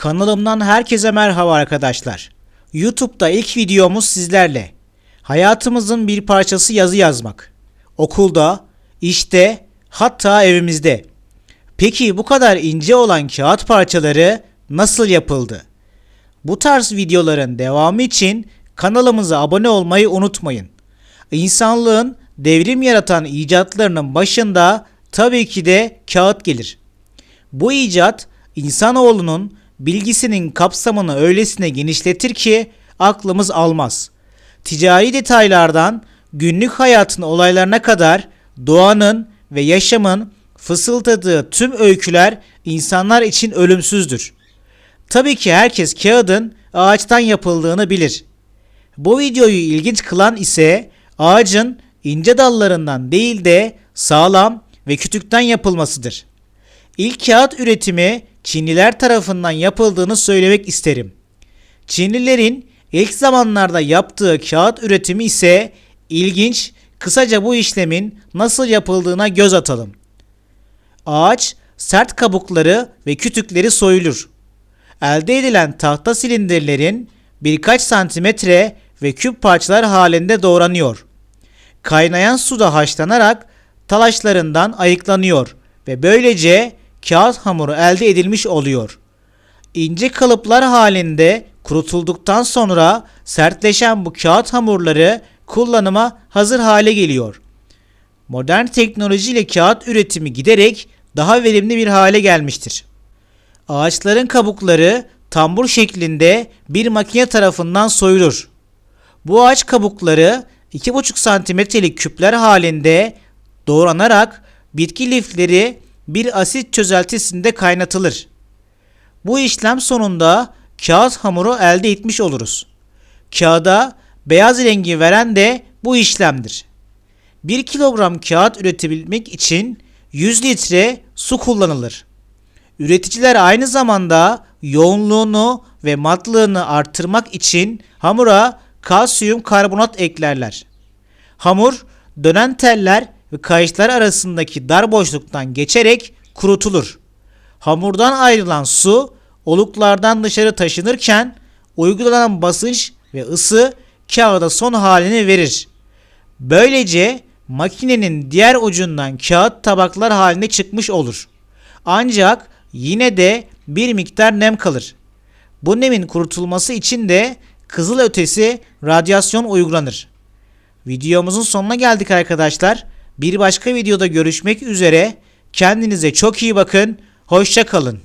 Kanalımdan herkese merhaba arkadaşlar. YouTube'da ilk videomuz sizlerle. Hayatımızın bir parçası yazı yazmak. Okulda, işte, hatta evimizde. Peki bu kadar ince olan kağıt parçaları nasıl yapıldı? Bu tarz videoların devamı için kanalımıza abone olmayı unutmayın. İnsanlığın devrim yaratan icatlarının başında tabii ki de kağıt gelir. Bu icat insanoğlunun bilgisinin kapsamını öylesine genişletir ki aklımız almaz. Ticari detaylardan günlük hayatın olaylarına kadar doğanın ve yaşamın fısıldadığı tüm öyküler insanlar için ölümsüzdür. Tabii ki herkes kağıdın ağaçtan yapıldığını bilir. Bu videoyu ilginç kılan ise ağacın ince dallarından değil de sağlam ve kütükten yapılmasıdır. İlk kağıt üretimi Çinliler tarafından yapıldığını söylemek isterim. Çinlilerin ilk zamanlarda yaptığı kağıt üretimi ise ilginç. Kısaca bu işlemin nasıl yapıldığına göz atalım. Ağaç sert kabukları ve kütükleri soyulur. Elde edilen tahta silindirlerin birkaç santimetre ve küp parçalar halinde doğranıyor. Kaynayan suda haşlanarak talaşlarından ayıklanıyor ve böylece kağıt hamuru elde edilmiş oluyor. İnce kalıplar halinde kurutulduktan sonra sertleşen bu kağıt hamurları kullanıma hazır hale geliyor. Modern teknolojiyle kağıt üretimi giderek daha verimli bir hale gelmiştir. Ağaçların kabukları tambur şeklinde bir makine tarafından soyulur. Bu ağaç kabukları 2,5 santimetrelik küpler halinde doğranarak bitki lifleri bir asit çözeltisinde kaynatılır. Bu işlem sonunda kağıt hamuru elde etmiş oluruz. Kağıda beyaz rengi veren de bu işlemdir. 1 kilogram kağıt üretebilmek için 100 litre su kullanılır. Üreticiler aynı zamanda yoğunluğunu ve matlığını artırmak için hamura kalsiyum karbonat eklerler. Hamur dönen teller ve kayışlar arasındaki dar boşluktan geçerek kurutulur. Hamurdan ayrılan su oluklardan dışarı taşınırken uygulanan basınç ve ısı kağıda son halini verir. Böylece makinenin diğer ucundan kağıt tabaklar haline çıkmış olur. Ancak yine de bir miktar nem kalır. Bu nemin kurutulması için de kızıl ötesi radyasyon uygulanır. Videomuzun sonuna geldik arkadaşlar. Bir başka videoda görüşmek üzere. Kendinize çok iyi bakın. Hoşça kalın.